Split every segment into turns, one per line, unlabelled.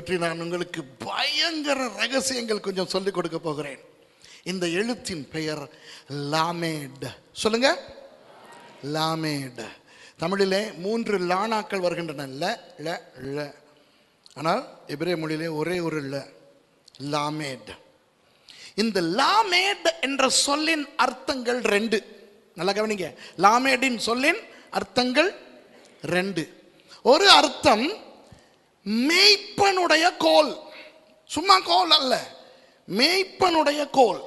பற்றி நான் உங்களுக்கு பயங்கர ரகசியங்கள் கொஞ்சம் சொல்லிக் கொடுக்க போகிறேன். இந்த எழுத்தின் பெயர் லாமேட். சொல்லுங்க. லாமேட். தமிழிலே மூன்று லானாக்கள் வருகின்றன. ல ல ல ஆனால் எபிரே மொழியிலே ஒரே ஒரு ல. லாமேட். இந்த லாமேட் என்ற சொல்லின் அர்த்தங்கள் ரெண்டு. நல்லா கவனிங்க. லாமேடின் சொல்லின் அர்த்தங்கள் ரெண்டு. ஒரு அர்த்தம் மேய்ப்பனுடைய கோல். சும்மா கோல் அல்ல. மேய்ப்பனுடைய கோல்.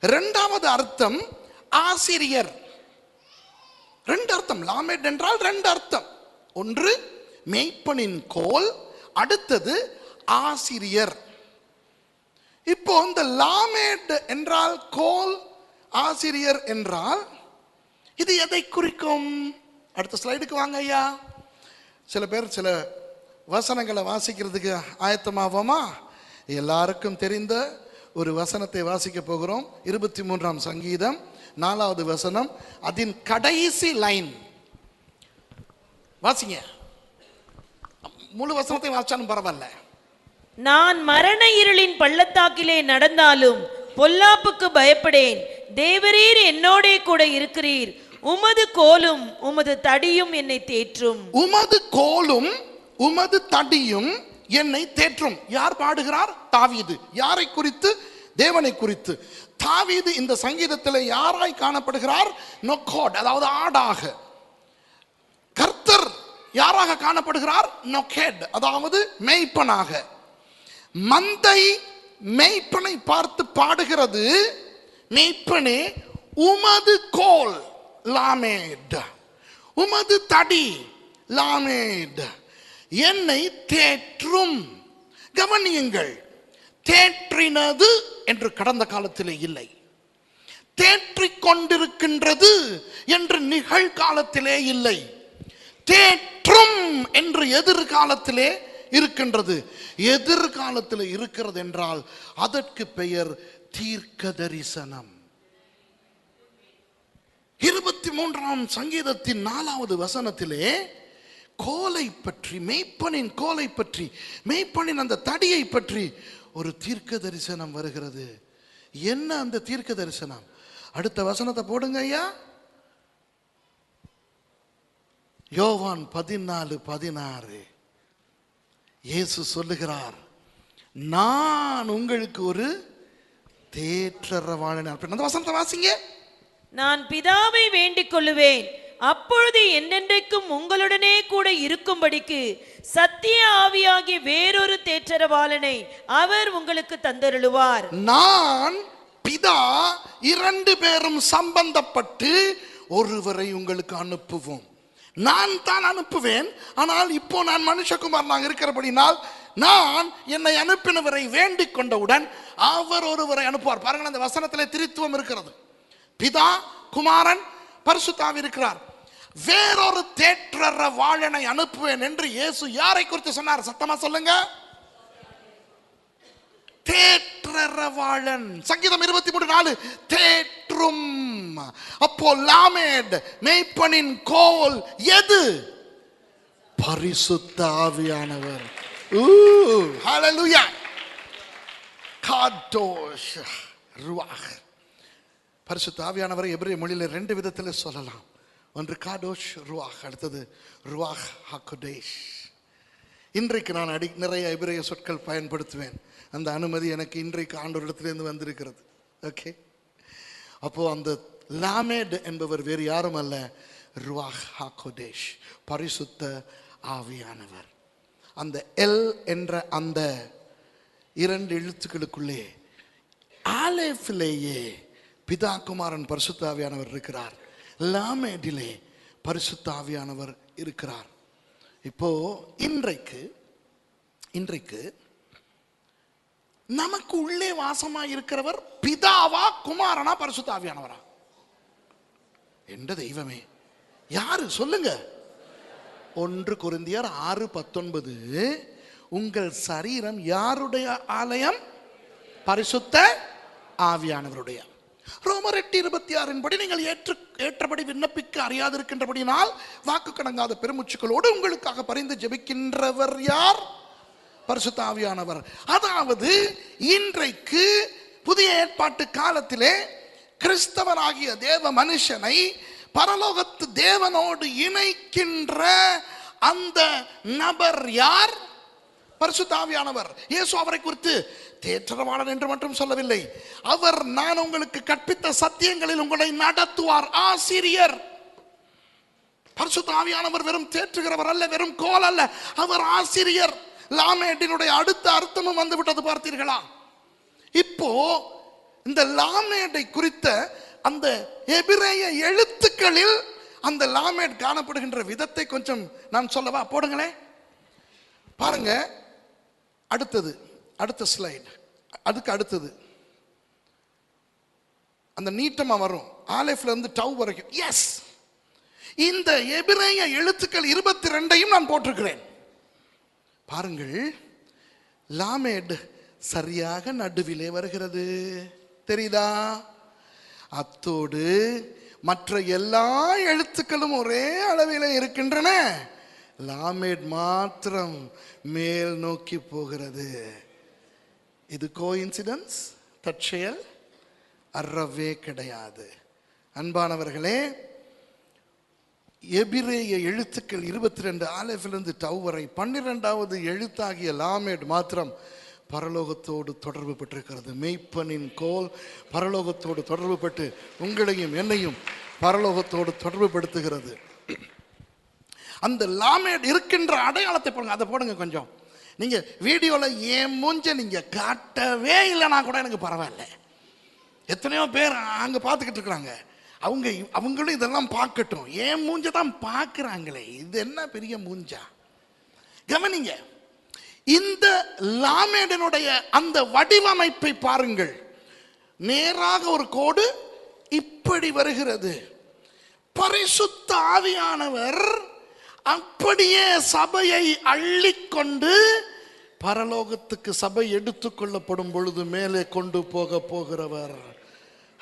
இரண்டாவது அர்த்தம் ஆசிரியர். ரெண்டு அர்த்தம். லாமேட் என்றால் ரெண்டு அர்த்தம். ஒன்று மேய்ப்பனின் கோல். அடுத்தது ஆசிரியர். இப்போ இந்த லாமேட் என்றால் கோல் ஆசிரியர் என்றால் இது எதை குறிக்கும்? அடுத்த ஸ்லைடுக்கு வாங்க ஐயா. சில பேர் சில வசனங்களை வாசிக்கிறதுக்கு ஆயத்தமாவோமா? எல்லாருக்கும் தெரிந்த ஒரு வசனத்தை வாசிக்க போகிறோம். இருபத்தி மூன்றாம் சங்கீதம் நாலாவது வசனம். அதன் கடைசி லைன். வாசிங்க. முழு வசனத்தை வாசிச்சாலும் பரவாயில்ல.
நான் மரண இருளின் பள்ளத்தாக்கிலே நடந்தாலும் பொல்லாப்புக்கு பயப்படேன். தேவரீர் என்னோடே கூட இருக்கிறீர். உமது கோலும் உமது தடியும் என்னை தேற்றும்.
உமது கோலும் உமது தடியும் என்னை தேற்றும். யார் பாடுகிறார்? தாவீது. யாரை குறித்து? தேவனை குறித்து. தாவீது இந்த சங்கீதத்தில் யாராய் காணப்படுகிறார்? நொக்கோட் அதாவது ஆடாக. கர்த்தர் யாராக காணப்படுகிறார்? நொக்கேட் அதாவது மெய்ப்பனாக. மந்தை மெய்ப்பனை பார்த்து பாடுகிறது. மெய்ப்பனே உமது கோல் லாமேட். உமது தடி லாமேட். என்னை தேற்றும். கவனியுங்கள் தேற்றினது என்று கடந்த காலத்திலே இல்லை. தேற்றிக் கொண்டிருக்கின்றது என்று நிகழ்காலத்திலே இல்லை. தேற்றும் என்று எதிர்காலத்திலே இருக்கின்றது. எதிர்காலத்தில் இருக்கிறது என்றால் அதற்கு பெயர் தீர்க்க தரிசனம் இருபத்தி மூன்றாம் சங்கீதத்தின் நாலாவது வசனத்திலே கோலை பற்றி மெய்ப்பனின் கோலை பற்றி மெய்ப்பனின் அந்த தடியை பற்றி ஒரு தீர்க்க தரிசனம் வருகிறது. என்ன அந்த தீர்க்க தரிசனம்? அடுத்த வசனத்தை போடுங்க ஐயா. யோவான் பதினாலு பதினாறு. இயேசு சொல்லுகிறார் நான் உங்களுக்கு ஒரு தேற்றரவாளன் அந்த வசனத்தை வாசிங்க?
நான் பிதாவை வேண்டிக் கொள்ளுவேன். அப்பொழுது என்னென்றைக்கும் உங்களுடனே கூட இருக்கும்படிக்கு சத்திய ஆவியாகிய வேறொரு தேற்றரவாளனை அவர் உங்களுக்கு தந்தருளுவார்.
நான் பிதா இரண்டு பேரும் சம்பந்தப்பட்டு ஒருவரை உங்களுக்கு அனுப்புவோம். நான் தான் அனுப்புவேன் ஆனால் இப்போ நான் மனுஷகுமார் நான் இருக்கிறபடினால் நான் என்னை அனுப்பினவரை வேண்டிக் கொண்டவுடன் அவர் ஒருவரை அனுப்புவார். பாருங்கள் அந்த வசனத்தில் திருத்துவம் இருக்கிறது. பிதா குமாரன் பரிசுத்தாவி இருக்கிறார். வேறொரு தேற்றற வாழனை அனுப்புவேன் என்று இயேசு யாரை குறித்து சொன்னார்? சத்தமா சொல்லுங்க. தேற்றரவாளன் சங்கீதம் இருபத்தி மூணு நாலு. தேற்றும். அப்போ லாமேட் மேய்ப்பனின் கோல் எது? பரிசுத்த ஆவியானவர். பரிசுத்த ஆவியானவரை எபிரேய மொழியில் ரெண்டு விதத்தில் சொல்லலாம். ஒன்று காடோஷ் ருவாஹ் அடுத்தது ருவாஹ் ஹக்குடேஷ் இன்றைக்கு நான் அடி நிறைய எபிரேய சொற்கள் பயன்படுத்துவேன். அந்த அனுமதி எனக்கு இன்றைக்கு ஆண்டோரிடத்துலேருந்து வந்திருக்கிறது. ஓகே? அப்போது அந்த லாமேட் என்பவர் வேறு யாரும் அல்ல ருவாஹ் ஹாகோடேஷ் பரிசுத்த ஆவியானவர். அந்த எல் என்ற அந்த இரண்டு எழுத்துக்களுக்குள்ளே ஆலேஃபிலேயே பிதா குமாரன் பரிசுத்தாவியானவர் இருக்கிறார். லாமேடிலே பரிசுத்த ஆவியானவர் இருக்கிறார். இப்போ இன்றைக்கு இன்றைக்கு நமக்கு உள்ளே வாசமா இருக்கிறவர் பிதாவா குமாரனா பரிசுத்த ஆவியானவரா என்ற தெய்வமே. யாரு? சொல்லுங்க. ஒன்று குருந்தியர் ஆறு பத்தொன்பது உங்கள் சரீரம் யாருடைய ஆலயம்? பரிசுத்த ஆவியானவருடைய. ரோமர் எட்டு இருபத்தி ஆறின் படி நீங்கள் ஏற்று ஏற்றபடி விண்ணப்பிக்க அறியாதிருக்கின்றபடியினால் வாக்கு கடங்காத பெருமுச்சுக்களோடு உங்களுக்காக பரிந்து ஜெபிக்கின்றவர் யார்? பரிசுத்தாவியானவர் அதாவது இன்றைக்கு புதிய ஏற்பாட்டு காலத்திலே கிறிஸ்தவராகிய தேவ மனுஷனை பரலோகத்து தேவனோடு இணைக்கின்ற அந்த நபர் யார்? பரிசுத்தாவியானவர். இயேசு அவரை குறித்து தேற்றவாளன் என்று மட்டும் சொல்லவில்லை. அவர் நான் உங்களுக்கு கற்பித்த சத்தியங்களில் உங்களை நடத்துவார் ஆசிரியர். பரிசுத்தாவியானவர் வெறும் தேற்றுகிறவர் அல்ல வெறும் கோல் அல்ல. அவர் ஆசிரியர். லாமேட்டினுடைய அடுத்த அர்த்தமும் வந்து விட்டது பார்த்தீர்களா? இப்போ இந்த லாமேடை குறித்த அந்த எபிரேய எழுத்துக்களில் அந்த லாமேட் காணப்படுகின்ற விதத்தை கொஞ்சம் நான் சொல்லவா? போடுங்களேன். பாருங்க. அடுத்தது அடுத்த ஸ்லைடு அதுக்கு அடுத்தது. அந்த நீட்டமாக வரும். ஆலேஃப்ல இருந்து டவ் வரைக்கும். எஸ் இந்த எபிரேய எழுத்துக்கள் இருபத்தி ரெண்டையும் நான் போட்டிருக்கிறேன். பாருங்கள் லாமேட் சரியாக நடுவிலே வருகிறது. தெரியுதா? அத்தோடு மற்ற எல்லா எழுத்துக்களும் ஒரே அளவிலே இருக்கின்றன. லாமேட் மாத்திரம் மேல் நோக்கி போகிறது. இது கோ இன்சிடன்ஸ் தற்செயல்? அறவே கிடையாது. அன்பானவர்களே எபிரேய எழுத்துக்கள் இருபத்தி ரெண்டு ஆலேஃபிலிருந்து டவ் வரை பன்னிரெண்டாவது எழுத்தாகிய லாமேட் மாத்திரம் பரலோகத்தோடு தொடர்பு பெற்றிருக்கிறது. மெய்ப்பனின் கோல் பரலோகத்தோடு தொடர்பு பெற்று உங்களையும் என்னையும் பரலோகத்தோடு தொடர்பு படுத்துகிறது அந்த லாமேட் இருக்கின்ற அடையாளத்தை போடுங்க அதை போடுங்க கொஞ்சம். நீங்கள் வீடியோவில் ஏன் மூஞ்ச நீங்கள் காட்டவே இல்லைனா கூட எனக்கு பரவாயில்ல. எத்தனையோ பேர் அங்கே பார்த்துக்கிட்டு இருக்கிறாங்க. அவங்க அவங்களும் இதெல்லாம் பார்க்கட்டும். ஏன் மூஞ்ச தான் பார்க்குறாங்களே. இது என்ன பெரிய மூஞ்சா? கவனிங்க. இந்த லாமேடனுடைய அந்த வடிவமைப்பை பாருங்கள். நேராக ஒரு கோடு இப்படி வருகிறது. பரிசுத்த ஆவியானவர் அப்படியே சபையை அள்ளிக்கொண்டு பரலோகத்துக்கு சபை எடுத்துக்கொள்ளப்படும் பொழுது மேலே கொண்டு போக போகிறவர்.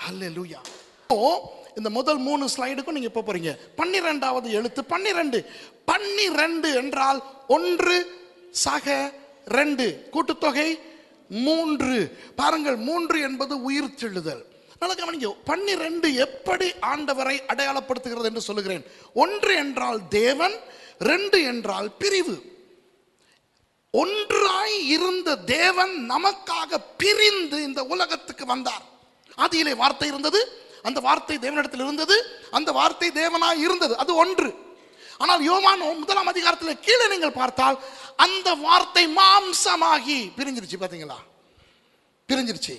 அல்லேலூயா இப்போ இந்த முதல் மூணு ஸ்லைடுக்கும் நீங்க போக போறீங்க? பன்னிரெண்டாவது எழுத்து பன்னிரெண்டு. பன்னிரெண்டு என்றால் ஒன்று சக ரெண்டு. கூட்டுத்தொகை மூன்று. பாருங்கள் மூன்று என்பது உயிர் செல்லுதல். நல்லா கவனிங்க. பன்னிரெண்டு எப்படி ஆண்டவரை அடையாளப்படுத்துகிறது என்று சொல்லுகிறேன். ஒன்று என்றால் தேவன் ரெண்டு என்றால் பிரிவு. ஒன்றாய் இருந்த தேவன் நமக்காக பிரிந்து இந்த உலகத்துக்கு வந்தார். ஆதியிலே வார்த்தை இருந்தது அந்த வார்த்தை தேவனிடத்தில் இருந்தது அந்த வார்த்தை தேவனாய் இருந்தது. அது ஒன்று. ஆனால் யோவான் முதலாம் அதிகாரத்தில் கீழே நீங்கள் பார்த்தால் அந்த வார்த்தை மாம்சமாகி பிரிஞ்சிருச்சு பார்த்தீங்களா பிரிஞ்சிருச்சு.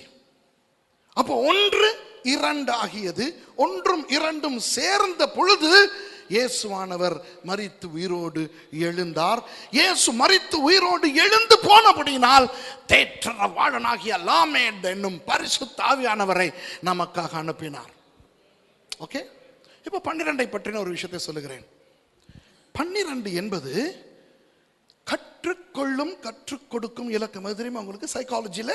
அப்போ ஒன்று இரண்டு ஆகியது ஒன்றும் இரண்டும் சேர்ந்த பொழுது இயேசுவானவர் மறித்து உயிரோடு எழுந்தார். இயேசு மறித்து உயிரோடு எழுந்து போனபடியினால் தேற்றர வாழனாகிய லாமேட் என்னும் பரிசு தாவியானவரை நமக்காக அனுப்பினார். ஓகே இப்போ பன்னிரெண்டை பற்றின ஒரு விஷயத்தை சொல்லுகிறேன். பன்னிரண்டு என்பது கற்றுக்கொள்ளும் கற்றுக் கொடுக்கும் இலக்கம். தெரியுமா உங்களுக்கு? சைக்காலஜியில்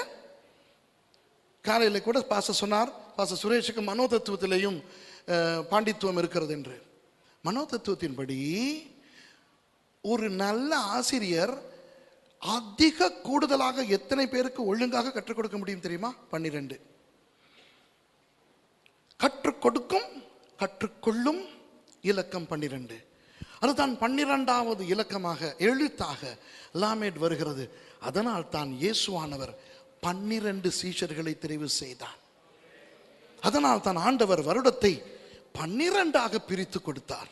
காலையில் கூட பாச சொன்னார் பாச சுரேஷுக்கு மனோதத்துவத்திலையும் பாண்டித்துவம் இருக்கிறது என்று. மனோதத்துவத்தின்படி ஒரு நல்ல ஆசிரியர் அதிக கூடுதலாக எத்தனை பேருக்கு ஒழுங்காக கற்றுக் கொடுக்க முடியும் தெரியுமா? பன்னிரெண்டு. கற்றுக் கொடுக்கும் கற்றுக்கொள்ளும் இலக்கம் பன்னிரெண்டு. அதுதான் பன்னிரெண்டாவது இலக்கமாக எழுத்தாக லாமேட் வருகிறது. அதனால் தான் இயேசுவானவர் பன்னிரண்டு சீஷர்களை தெரிவு செய்தார் அதனால் தான் ஆண்டவர் வருடத்தை பன்னிரண்டாக பிரித்து கொடுத்தார்.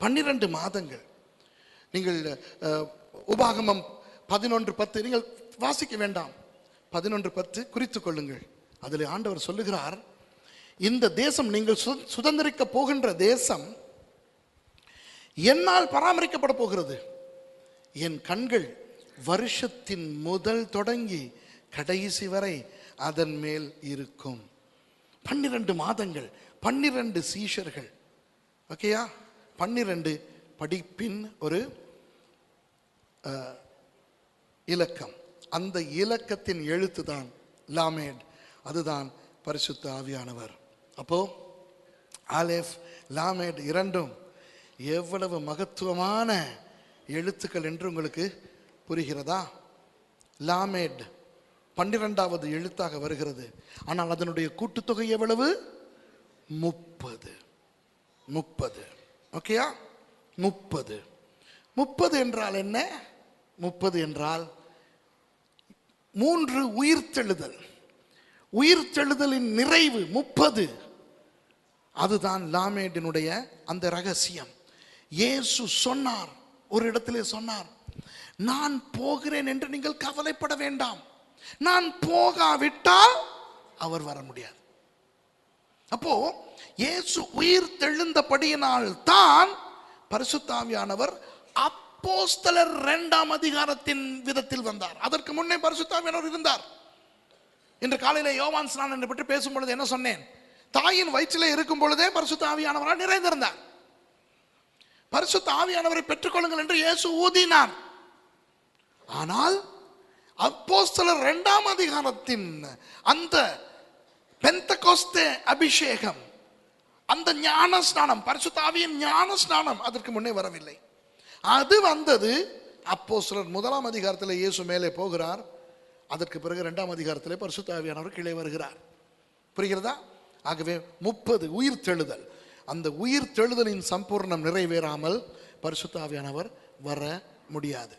பன்னிரண்டு மாதங்கள். நீங்கள் அஹ், உபாகமம் பதினொன்று பத்து நீங்கள் வாசிக்க வேண்டாம். பதினொன்று பத்து குறித்து கொள்ளுங்கள். அதில் ஆண்டவர் சொல்லுகிறார் இந்த தேசம் நீங்கள் சு- சுதந்திரிக்க போகின்ற தேசம் என்னால் பராமரிக்கப்பட போகிறது. என் கண்கள் வருஷத்தின் முதல் தொடங்கி கடைசி வரை அதன் மேல் இருக்கும். பன்னிரண்டு மாதங்கள் பன்னிரண்டு சீஷர்கள். ஓகேயா பன்னிரண்டு படிப்பின் ஒரு இலக்கம். அந்த இலக்கத்தின் எழுத்து தான் லாமேட் அதுதான் பரிசுத்த ஆவியானவர். அப்போ ஆலேஃப் லாமேட் இரண்டும் எவ்வளவு மகத்துவமான எழுத்துக்கள் என்று உங்களுக்கு புரிகிறதா? லாமேட் பன்னிரெண்டாவது எழுத்தாக வருகிறது. ஆனால் அதனுடைய கூட்டுத்தொகை எவ்வளவு? முப்பது. முப்பது. ஓகேயா? முப்பது. முப்பது என்றால் என்ன? முப்பது என்றால் மூன்று உயிர்த்தெழுதல் உயிர்த்தெழுதலின் நிறைவு முப்பது. அதுதான் லாமேடினுடைய அந்த ரகசியம். இயேசு சொன்னார் ஒரு இடத்திலே சொன்னார் நான் போகிறேன் என்று நீங்கள் கவலைப்பட வேண்டாம். நான் போகாவிட்டால் அவர் வர முடியாது. அப்போ இயேசு உயிர் தெழுந்தபடியினால் தான் பரிசுத்தாவியானவர் அப்போஸ்தலர் இரண்டாம் அதிகாரத்தின் விதத்தில் வந்தார். அதற்கு முன்னே பரிசுத்தாவியானவர் இருந்தார். இன்று காலையில யோவான் ஸ்நானனை பற்றி பேசும்பொழுது என்ன சொன்னேன்? தாயின் வயிற்றிலே இருக்கும் பொழுதே பரிசுத்த ஆவியானவரால் நிறைந்திருந்தார். பரிசுத்த ஆவியானவரை பெற்றுக்கொள்ளுங்கள் என்று இயேசு ஊதினார். ஆனால் அப்போஸ்தலர் ரெண்டாம் அதிகாரத்தின் அந்த பெந்தகோஸ்தே அபிஷேகம் அந்த ஞான ஸ்நானம் பரிசுத்தாவியின் ஞான ஸ்நானம் அதற்கு முன்னே வரவில்லை. அது வந்தது அப்போஸ்தலர் முதலாம் அதிகாரத்தில் இயேசு மேலே போகிறார். அதற்கு பிறகு ரெண்டாம் அதிகாரத்தில் பரிசுத்தாவியானவர் கீழே வருகிறார். புரிகிறதா? ஆகவே முப்பது உயிர் தெழுதல். அந்த உயிர் தெழுதலின் சம்பூர்ணம் நிறைவேறாமல் பரிசுத்தாவியானவர் வர முடியாது.